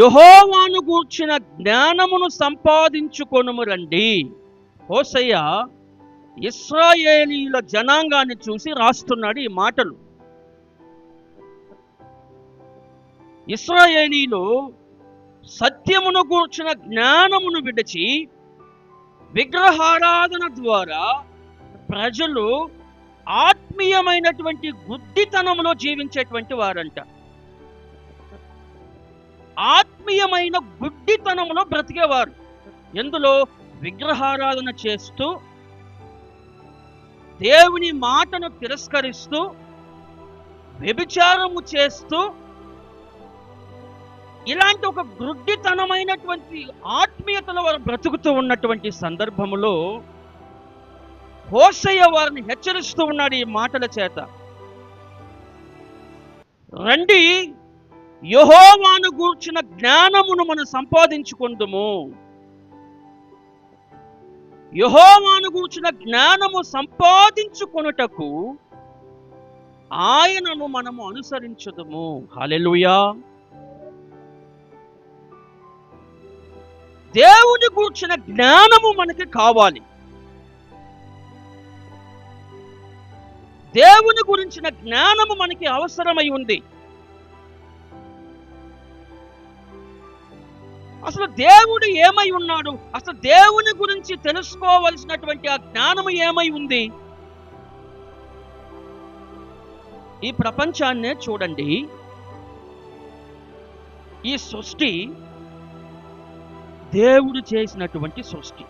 యహోవాను గూర్చిన జ్ఞానమును సంపాదించుకొనుము రండి. హోసయ్య ఇస్రాయేలీల జనాంగాన్ని చూసి రాస్తున్నాడు ఈ మాటలు. ఇస్రాయేలీలు సత్యమును గూర్చిన జ్ఞానమును విడిచి విగ్రహారాధన ద్వారా ప్రజలు ఆత్మీయమైనటువంటి గుడ్డితనంలో జీవించేటువంటి వారంట. ఆత్మీయమైన గుడ్డితనంలో బ్రతికేవారు. ఎందులో విగ్రహారాధన చేస్తూ దేవుని మాటను తిరస్కరిస్తూ వ్యభిచారము చేస్తూ ఇలాంటి ఒక గుడ్డితనమైనటువంటి ఆత్మీయతలో వారు బ్రతుకుతూ ఉన్నటువంటి సందర్భములో హోసయ్య వారిని హెచ్చరిస్తూ ఉన్నాడు ఈ మాటల చేత. రండి యహోవాను గూర్చిన జ్ఞానమును మనం సంపాదించుకుందుము. యహోవాను గూర్చిన జ్ఞానము సంపాదించుకొనుటకు ఆయనను మనము అనుసరించుదుము. హల్లెలూయా. దేవుని గూర్చిన జ్ఞానము మనకి కావాలి. దేవుని గురించిన జ్ఞానము మనకి అవసరమై ఉంది. అసలు దేవుడు ఏమై ఉన్నాడు? అసలు దేవుని గురించి తెలుసుకోవలసినటువంటి ఆ జ్ఞానము ఏమై ఉంది? ఈ ప్రపంచాన్నే చూడండి. ఈ సృష్టి దేవుడు చేసినటువంటి సృష్టి.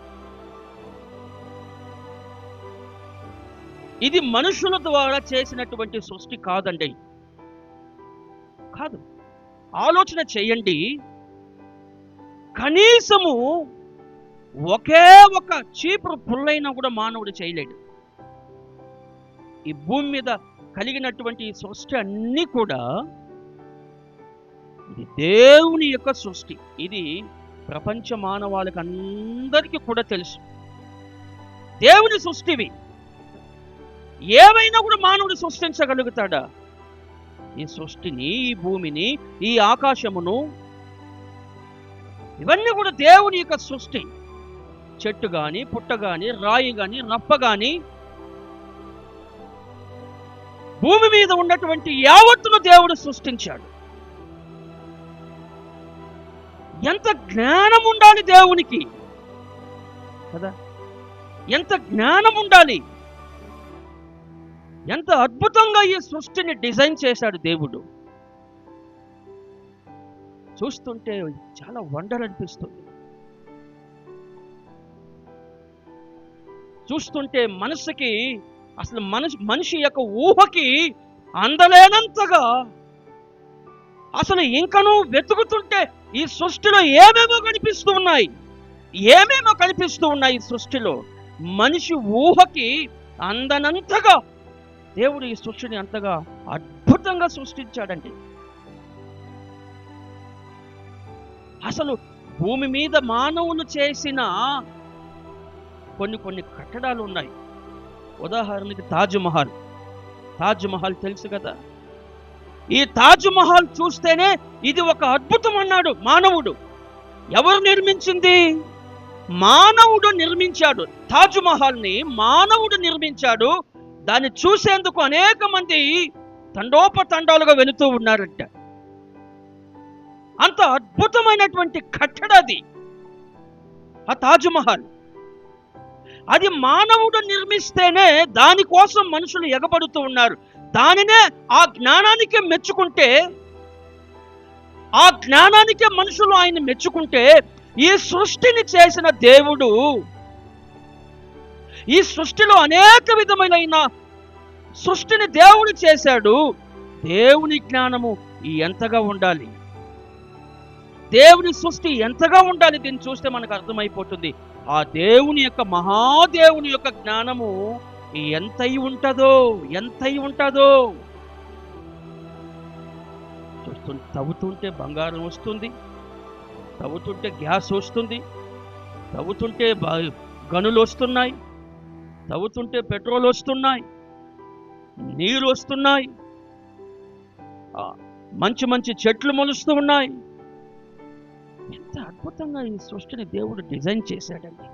ఇది మనుషుల ద్వారా చేసినటువంటి సృష్టి కాదండి. కాదు. ఆలోచన చేయండి. కనీసము ఒకే ఒక చీపురు పుల్లైనా కూడా మానవుడు చేయలేడు. ఈ భూమి మీద కలిగినటువంటి ఈ సృష్టి అన్నీ కూడా ఇది దేవుని యొక్క సృష్టి. ఇది ప్రపంచ మానవాళికి అందరికీ కూడా తెలుసు. దేవుని సృష్టివి. ఏమైనా కూడా మానవుడు సృష్టించగలుగుతాడా? ఈ సృష్టిని ఈ భూమిని ఈ ఆకాశమును ఇవన్నీ కూడా దేవుని యొక్క సృష్టి. చెట్టు కానీ పుట్ట కానీ రాయి కానీ రప్ప కానీ భూమి మీద ఉన్నటువంటి యావత్తును దేవుడు సృష్టించాడు. ఎంత జ్ఞానం ఉండాలి దేవునికి? కదా? ఎంత జ్ఞానం ఉండాలి? ఎంత అద్భుతంగా ఈ సృష్టిని డిజైన్ చేశాడు దేవుడు. Hmm. చూస్తుంటే చాలా వండర్ అనిపిస్తుంది. చూస్తుంటే మనసుకి అసలు మనిషి మనిషి యొక్క ఊహకి అందలేనంతగా అసలు ఇంకనూ వెతుకుతుంటే ఈ సృష్టిలో ఏమేమో కనిపిస్తూ ఉన్నాయి. ఏమేమో కనిపిస్తూ ఉన్నాయి ఈ సృష్టిలో? మనిషి ఊహకి అందనంతగా దేవుడు ఈ సృష్టిని అంతగా అద్భుతంగా సృష్టించాడండి. అసలు భూమి మీద మానవులు చేసిన కొన్ని కొన్ని కట్టడాలు ఉన్నాయి. ఉదాహరణకి తాజ్ మహల్ తాజ్ మహల్ తెలుసు కదా? ఈ తాజ్ మహల్ చూస్తేనే ఇది ఒక అద్భుతం అన్నాడు మానవుడు. ఎవరు నిర్మించింది? మానవుడు నిర్మించాడు. తాజ్ మహల్ని మానవుడు నిర్మించాడు. దాన్ని చూసేందుకు అనేక మంది తండోపతండాలుగా వెళుతూ ఉన్నారంట. అంత అద్భుతమైనటువంటి కట్టడది ఆ తాజ్ మహల్ అది మానవుడు నిర్మిస్తేనే దానికోసం మనుషులు ఎగబడుతూ ఉన్నారు. దానినే ఆ జ్ఞానానికి మెచ్చుకుంటే ఆ జ్ఞానానికే మనుషులు ఆయన మెచ్చుకుంటే ఈ సృష్టిని చేసిన దేవుడు ఈ సృష్టిలో అనేక విధమైన సృష్టిని దేవుడు చేశాడు. దేవుని జ్ఞానము ఎంతగా ఉండాలి? దేవుని సృష్టి ఎంతగా ఉండాలి దీన్ని చూస్తే మనకు అర్థమైపోతుంది. ఆ దేవుని యొక్క మహాదేవుని యొక్క జ్ఞానము ఎంతై ఉంటుందో ఎంతై ఉంటుందో చూస్తుంటే తవ్వుతుంటే బంగారం వస్తుంది తవ్వుతుంటే గ్యాస్ వస్తుంది తవ్వుతుంటే బ- గనులు వస్తున్నాయి తవ్వుతుంటే పెట్రోల్ వస్తున్నాయి నీరు వస్తున్నాయి మంచి మంచి చెట్లు మొలుస్తూ ఉన్నాయి. అద్భుతంగా ఈ సృష్టిని దేవుడు డిజైన్ చేశాడండి.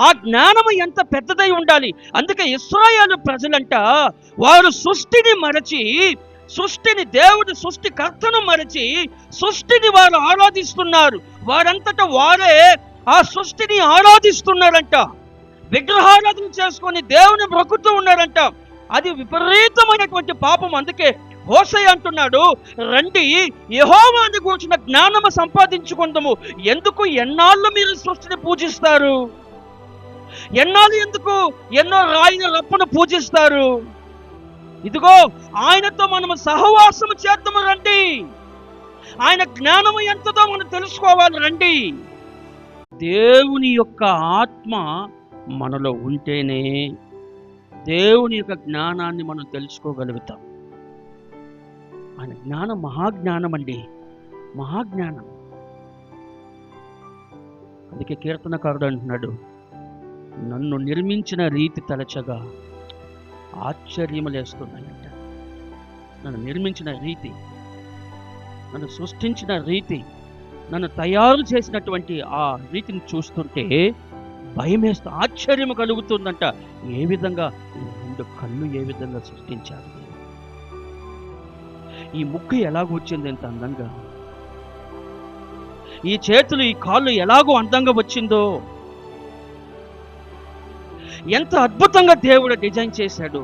ఆ జ్ఞానము ఎంత పెద్దదై ఉండాలి? అందుకే ఇస్రాయేలు ప్రజలంట వారు సృష్టిని మరచి సృష్టిని దేవుడి సృష్టికర్తను మరచి సృష్టిని వారు ఆరాధిస్తున్నారు. వారంతట వారే ఆ సృష్టిని ఆరాధిస్తున్నారంట. విగ్రహారాధన చేసుకొని దేవుని బ్రొక్కుతూ ఉన్నారంట. అది విపరీతమైనటువంటి పాపం. అందుకే హోసై అంటున్నాడు రండి యహోవాని కూర్చున్న జ్ఞానము సంపాదించుకుందాము. ఎందుకు ఎన్నాళ్ళు మీరు సృష్టిని పూజిస్తారు? ఎన్నాళ్ళు ఎందుకు ఎన్నో రాయిన రప్పను పూజిస్తారు? ఇదిగో ఆయనతో మనము సహవాసము చేద్దాము రండి. ఆయన జ్ఞానము ఎంతదో మనం తెలుసుకోవాలి రండి. దేవుని యొక్క ఆత్మ మనలో ఉంటేనే దేవుని యొక్క జ్ఞానాన్ని మనం తెలుసుకోగలుగుతాం. ఆయన జ్ఞానం మహాజ్ఞానం అండి. మహాజ్ఞానం. అందుకే కీర్తనకారుడు అంటున్నాడు నన్ను నిర్మించిన రీతి తలచగా ఆశ్చర్యములేస్తున్నాయంట. నన్ను నిర్మించిన రీతి నన్ను సృష్టించిన రీతి నన్ను తయారు చేసినటువంటి ఆ రీతిని చూస్తుంటే భయమేస్తూ ఆశ్చర్యం కలుగుతుందంట. ఏ విధంగా రెండు కళ్ళు ఏ విధంగా సృష్టించారు? ఈ ముక్కు ఎలాగో వచ్చింది ఎంత అందంగా. ఈ చేతులు ఈ కాళ్ళు ఎలాగో అందంగా వచ్చిందో. ఎంత అద్భుతంగా దేవుడు డిజైన్ చేశాడు.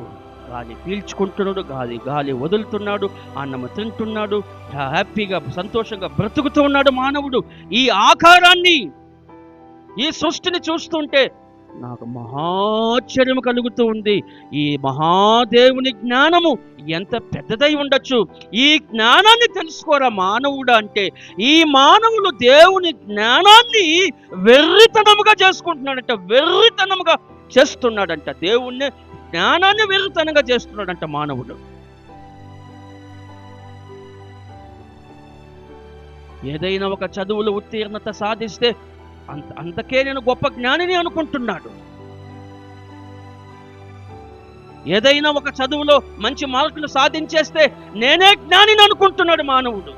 గాలి పీల్చుకుంటున్నాడు గాలి గాలి వదులుతున్నాడు అన్నము తింటున్నాడు హ్యాపీగా సంతోషంగా బ్రతుకుతూ ఉన్నాడు మానవుడు. ఈ ఆకారాన్ని ఈ సృష్టిని చూస్తుంటే నాకు మహాశ్చర్యం కలుగుతూ ఉంది. ఈ మహాదేవుని జ్ఞానము ఎంత పెద్దదై ఉండొచ్చు? ఈ జ్ఞానాన్ని తెలుసుకోరా మానవుడు అంటే? ఈ మానవులు దేవుని జ్ఞానాన్ని వెర్రితనముగా చేసుకుంటున్నాడంట వెర్రితనముగా చేస్తున్నాడంట. దేవుణ్ణి జ్ఞానాన్ని వెర్రితనంగా చేస్తున్నాడంట మానవుడు. ఏదైనా ఒక చదువులో ఉత్తీర్ణత సాధిస్తే అంత అంతకే నేను గొప్ప జ్ఞానిని అనుకుంటున్నాడు. ఏదైనా ఒక చదువులో మంచి మార్కులు సాధించేస్తే నేనే జ్ఞానిని అనుకుంటున్నాడు మానవుడు.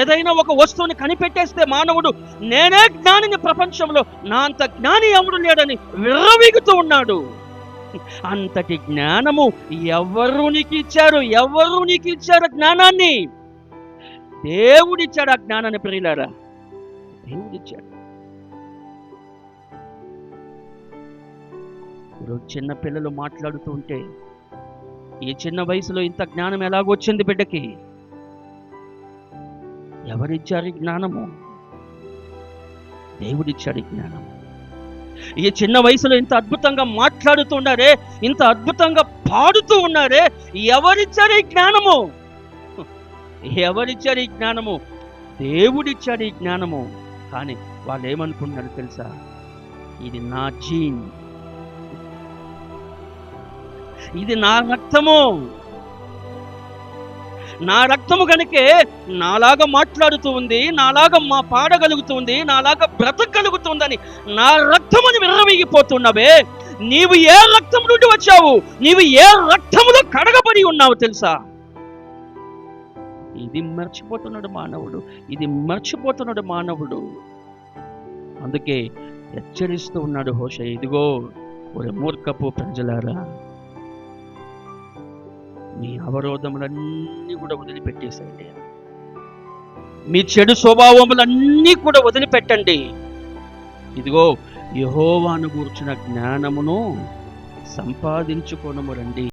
ఏదైనా ఒక వస్తువుని కనిపెట్టేస్తే మానవుడు నేనే జ్ఞానిని ప్రపంచంలో నా అంత జ్ఞాని ఎవడు లేడని విర్రవీగుతూ ఉన్నాడు. అంతటి జ్ఞానము ఎవరు నీకు ఇచ్చారు ఎవరు నీకు ఇచ్చారు జ్ఞానాన్ని? దేవుడిచ్చాడు ఆ జ్ఞానాన్ని ప్రియులారా? దేవుడిచ్చాడు. ఈరోజు చిన్న పిల్లలు మాట్లాడుతూ ఉంటే ఈ చిన్న వయసులో ఇంత జ్ఞానం ఎలాగొచ్చింది బిడ్డకి? ఎవరిచ్చారు జ్ఞానము? దేవుడిచ్చాడు జ్ఞానము ఈ చిన్న వయసులో ఇంత అద్భుతంగా మాట్లాడుతూ ఉన్నారే ఇంత అద్భుతంగా పాడుతూ ఉన్నారే ఎవరిచ్చారు జ్ఞానము? ఎవరిచ్చారు ఈ జ్ఞానము? దేవుడిచ్చాడు ఈ జ్ఞానము. కానీ వాళ్ళు ఏమనుకుంటున్నారు తెలుసా? ఇది నా జీన్. ఇది నా రక్తము. నా రక్తము కనుకే నాలాగా మాట్లాడుతూ ఉంది నాలాగా మా పాడగలుగుతుంది నాలాగా బ్రతకగలుగుతుందని నా రక్తముని విర్రవీగిపోతున్నావే. నీవు ఏ రక్తం నుండి వచ్చావు? నీవు ఏ రక్తములో కడగబడి ఉన్నావు తెలుసా? ఇది మర్చిపోతున్నాడు మానవుడు ఇది మర్చిపోతున్నాడు మానవుడు. అందుకే హెచ్చరిస్తూ ఉన్నాడు హోష ఇదిగో ఒరే మూర్ఖపు ప్రజలారా మీ అవరోధములన్నీ కూడా వదిలిపెట్టేసేయండి. మీ చెడు స్వభావములన్నీ కూడా వదిలిపెట్టండి. ఇదిగో యహోవాను కూర్చున్న జ్ఞానమును సంపాదించుకోనము రండి.